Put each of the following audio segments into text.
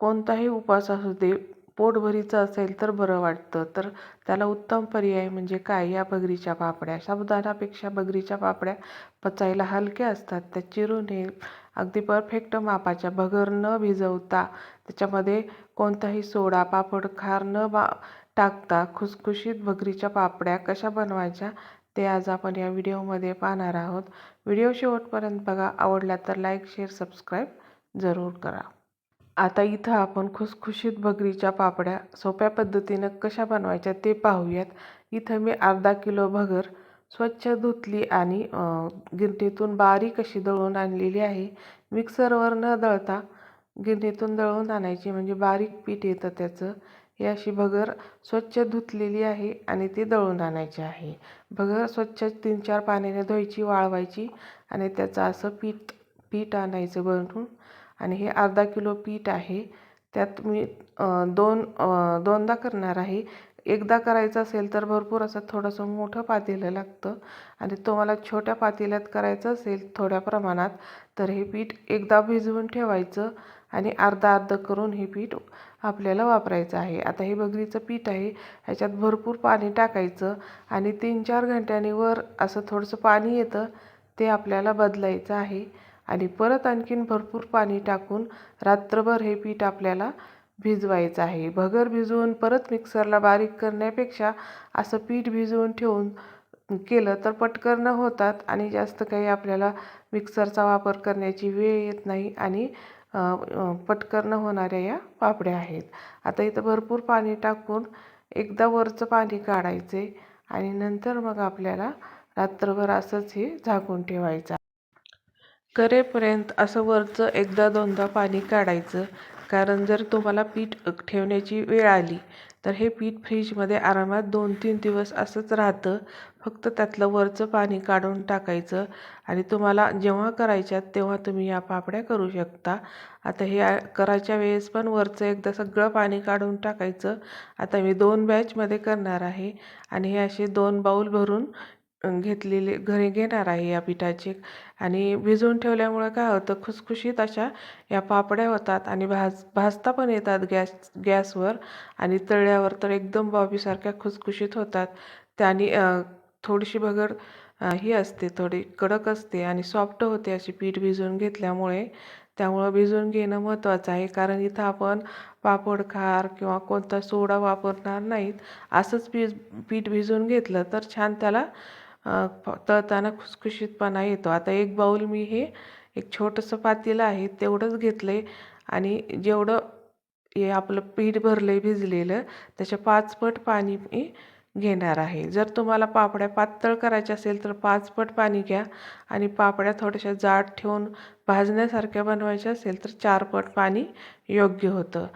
कोणताही उपवास असू दे पोटभरीचं असेल तर बरं वाटतं. तर त्याला उत्तम पर्याय म्हणजे काय? या भगरीच्या पापड्या. साबुदाणापेक्षा भगरीच्या पापड्या पचायला हलक्या असतात. त्या चिरून हे अगदी परफेक्ट मापाच्या. भगर न भिजवता त्याच्यामध्ये कोणताही सोडा पापड खार न बा टाकता खुसखुशीत भगरीच्या पापड्या कशा बनवायच्या ते आज आपण या व्हिडिओमध्ये पाहणार आहोत. व्हिडिओ शेवटपर्यंत बघा. आवडला तर लाईक शेअर सबस्क्राईब जरूर करा. आता इथं आपण खुसखुशीत भगरीच्या पापड्या सोप्या पद्धतीनं कशा बनवायच्या ते पाहूयात. इथं मी अर्धा किलो भगर स्वच्छ धुतली आणि गिरणीतून बारीक अशी दळून आणलेली आहे. मिक्सरवर न दळता गिरणीतून दळून आणायची म्हणजे बारीक पीठ येतं त्याचं. ही अशी भगर स्वच्छ धुतलेली आहे आणि ती दळून आणायची आहे. भगर स्वच्छ तीन चार पाण्याने धुवायची वाळवायची आणि त्याचं असं पीठ पीठ आणायचं बनवून आणि हे अर्धा किलो पीठ आहे. त्यात मी दोन दोनदा करणार आहे. एकदा करायचं असेल तर भरपूर असं थोडंसं मोठं पातेलं लागतं. आणि तुम्हाला छोट्या पातेल्यात करायचं असेल थोड्या प्रमाणात तर हे पीठ एकदा भिजवून ठेवायचं आणि अर्धा अर्ध करून हे पीठ आपल्याला वापरायचं आहे. आता हे बगरीचं पीठ आहे. ह्याच्यात भरपूर पाणी टाकायचं आणि तीन चार घंट्यानी वर असं थोडंसं पाणी येतं ते आपल्याला बदलायचं आहे. आणि परत आणखीन भरपूर पाणी टाकून रात्रभर हे पीठ आपल्याला भिजवायचं आहे. भगर भिजवून परत मिक्सरला बारीक करण्यापेक्षा असं पीठ भिजवून ठेवून केलं तर पटकरणं होतात आणि जास्त काही आपल्याला मिक्सरचा वापर करण्याची वेळ येत नाही आणि पटकरणं होणाऱ्या या पापड्या आहेत. आता इथं भरपूर पाणी टाकून एकदा वरचं पाणी काढायचे आणि नंतर मग आपल्याला रात्रभर असंच हे झाकून ठेवायचं करेपर्यंत असं वरचं एकदा दोनदा पाणी काढायचं. कारण जर तुम्हाला पीठ ठेवण्याची वेळ आली तर हे पीठ फ्रीजमध्ये आरामात दोन तीन दिवस असंच राहतं. फक्त त्यातलं वरचं पाणी काढून टाकायचं आणि तुम्हाला जेव्हा करायच्यात तेव्हा तुम्ही या पापड्या करू शकता. आता हे करायच्या वेळेस पण वरचं एकदा सगळं पाणी काढून टाकायचं. आता मी दोन बॅचमध्ये करणार आहे आणि हे असे दोन बाऊल भरून घेतलेले घरी घेणार आहे या पिठाचे. आणि भिजवून ठेवल्यामुळं काय होतं खुसखुशीत अशा या पापड्या होतात आणि भाज भाजता पण येतात गॅस गॅसवर आणि तळल्यावर तर एकदम बॉबीसारख्या खुसखुशीत होतात. त्याने थोडीशी भगर ही असते थोडी कडक असते आणि सॉफ्ट होते अशी पीठ भिजवून घेतल्यामुळे. त्यामुळं भिजवून घेणं महत्त्वाचं आहे कारण इथं आपण पापड खार किंवा कोणता सोडा वापरणार नाहीत असंच पीठ पीठ भिजवून घेतलं तर छान त्याला तळताना खुसखुशीतपणा येतो. आता एक बाऊल मी हे एक छोटंसं पातेलं आहे तेवढंच घेतलं आहे आणि जेवढं हे आपलं पीठ भरलं आहे भिजलेलं त्याच्या पाचपट पाणी मी घेणार आहे. जर तुम्हाला पापड्या पातळ करायच्या असेल तर पाचपट पाणी घ्या आणि पापड्या थोड्याशा जाड ठेवून भाजण्यासारख्या बनवायच्या असेल तर चार पट पाणी योग्य होतं.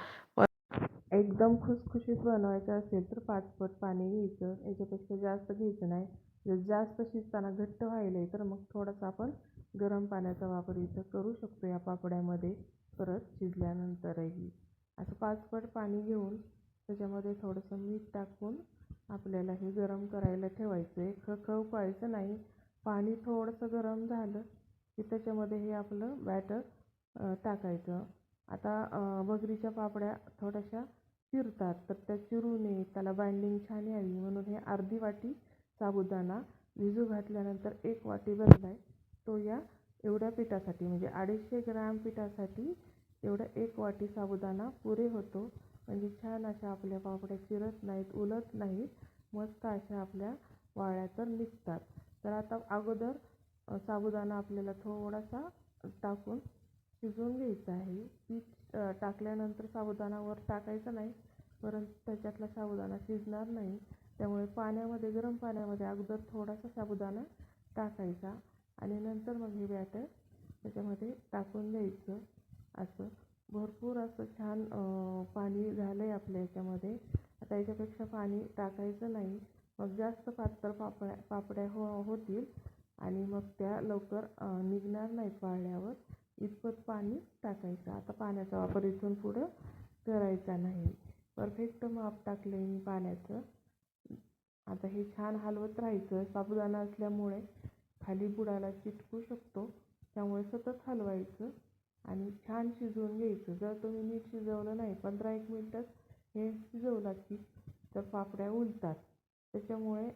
एकदम खुसखुशीत बनवायचं असेल तर पाचपट पाणी घ्यायचं. याच्यापेक्षा जास्त घ्यायचं नाही. जर जास्त शिजताना घट्ट व्हायला तर मग थोडंसं आपण गरम पाण्याचा वापर इथं करू शकतो. या पापड्यामध्ये परत शिजल्यानंतरही. असं पाचपट पाणी घेऊन त्याच्यामध्ये थोडंसं मीठ टाकून आपल्याला हे गरम करायला ठेवायचं. आहे खळखळ उकळायचं नाही. पाणी थोडंसं गरम झालं की त्याच्यामध्ये हे आपलं बॅटर टाकायचं. आता बगरीच्या पापड्या थोड्याशा चिरतात तर त्या चिरू नये त्याला बाइंडिंग छान यावी. म्हणून हे अर्धी वाटी साबुदाणा भिजू घातल्यानंतर एक वाटी भरला आहे तो या एवढ्या पिठासाठी म्हणजे अडीचशे ग्रॅम पिठासाठी एवढं एक वाटी साबुदाणा पुरे होतो. म्हणजे छान अशा आपल्या पापड्या चिरत नाहीत उलत नाहीत. मस्त अशा आपल्या वाळ्या तर निघतात. तर आता अगोदर साबुदाणा आपल्याला थोडासा टाकून शिजवून घ्यायचा आहे. पीठ टाकल्यानंतर साबुदाणावर टाकायचं टाकायचा नाही परंतु त्याच्यातला साबुदाणा शिजणार नाही. त्यामुळे पाण्यामध्ये गरम पाण्यामध्ये अगोदर थोडासा साबुदाणा टाकायचा आणि नंतर मग हे बॅटर त्याच्यामध्ये टाकून द्यायचं. असं भरपूर असं छान पाणी झालं आहे आपल्या याच्यामध्ये. आता याच्यापेक्षा पाणी टाकायचं नाही. मग जास्त पातळ पापड्या पापड्या हो होतील आणि मग त्या लवकर निघणार नाहीत पाळल्यावर इतपत पाणी टाकायचं. आता पाण्याचा वापर इथून पुढं करायचा नाही. परफेक्ट माप टाकले मी पाण्याचं. आता हे छान हलवत राहायचं. साबुदाणा असल्यामुळे खाली बुडाला चिटकू शकतो. त्यामुळे सतत हलवायचं आणि छान शिजवून घ्यायचं. जर तुम्ही नीट शिजवलं नाही पंधरा एक मिनटं हे शिजवला की तर पापड्या उलतात. त्याच्यामुळे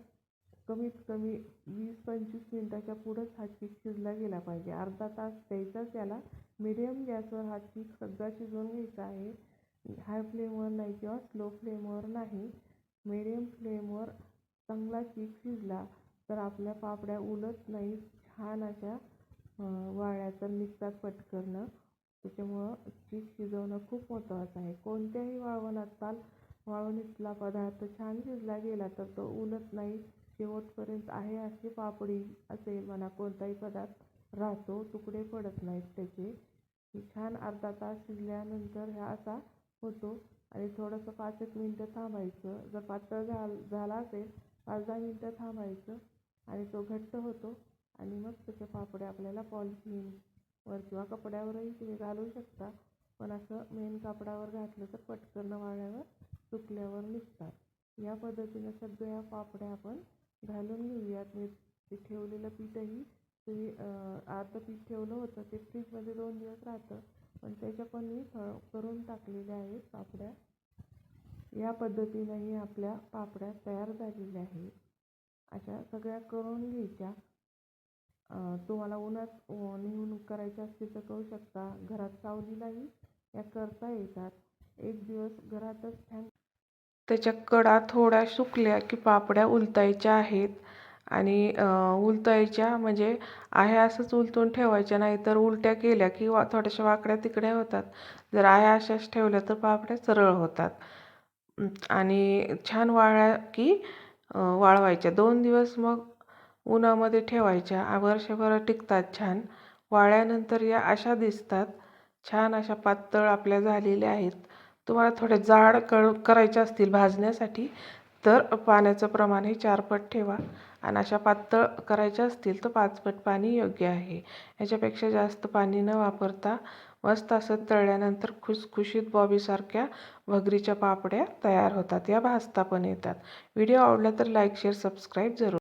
कमीत कमी वीस पंचवीस मिनटाच्या पुढंच हा चीक शिजला गेला पाहिजे. अर्धा तास द्यायचाच याला मिडियम गॅसवर हा चीक सगळा शिजवून घ्यायचा आहे. हाय फ्लेमवर नाही किंवा स्लो फ्लेमवर नाही. मिडियम फ्लेमवर चांगला चीक शिजला तर आपल्या पापड्या उलत नाही छान अशा वाळ्याचा निघतात पटकन. त्याच्यामुळं चीक शिजवणं खूप महत्त्वाचं आहे. कोणत्याही वाळवणात ताल वाळवणीतला पदार्थ छान शिजला गेला तर तो उलत नाही. शेवटपर्यंत आहे अशी पापडी असेल म्हणा कोणताही पदार्थ राहतो तुकडे पडत नाहीत त्याचे. छान अर्धा तास शिजल्यानंतर हा असा होतो. आणि थोडंसं पाच एक मिनटं थांबायचं. जर पातळ झाल झाला असेल पाच दहा मिनटं थांबायचं आणि तो घट्ट होतो आणि मग त्याच्या पापड्या आपल्याला पॉलिथिनवर किंवा कपड्यावरही तुम्ही घालू शकता. पण असं मेन कापडावर घातलं तर पटकन वाळ्यावर सुकल्यावर निघतात. या पद्धतीनं सगळ्या पापड्या आपण घालून घेऊयात. मी ते ठेवलेलं पीठही तुम्ही अर्धं पीठ ठेवलं होतं ते फ्रीजमध्ये दोन दिवस राहतं. पण त्याच्या पण मी करून टाकलेल्या आहेत पापड्या. या पद्धतीनंही आपल्या पापड्या तयार झालेल्या आहेत. अशा सगळ्या करून घ्यायच्या. तुम्हाला उन्हात नेऊन करायच्या असतील तर करू शकता. घरात सावलीलाही या करता येतात. एक दिवस घरातच फॅन त्याच्या कडा थोड्या सुकल्या की पापड्या उलतायच्या आहेत. आणि उलतायच्या म्हणजे आहे असंच उलटून ठेवायच्या नाही तर उलट्या केल्या की वा थोड्याशा वाकड्या तिकड्या होतात. जर आहे अशाच ठेवल्या तर पापड्या सरळ होतात. आणि छान वाळल्या की वाळवायच्या. दोन दिवस मग उन्हामध्ये ठेवायच्या. वर्षभर टिकतात छान. वाळल्यानंतर या अशा दिसतात. छान अशा पातळ आपल्या झालेल्या आहेत. तुम्हाला थोड्या जाड कर करायच्या असतील भाजण्यासाठी तर पाण्याचं प्रमाण हे चारपट ठेवा. आणि अशा पातळ करायच्या असतील तर पाचपट पाणी योग्य आहे. याच्यापेक्षा जास्त पाणी न वापरता मस्त असं तळल्यानंतर खुसखुशीत बॉबीसारख्या भगरीच्या पापड्या तयार होतात. या भाजता पण येतात. व्हिडिओ आवडला तर लाईक शेअर सबस्क्राईब जरूर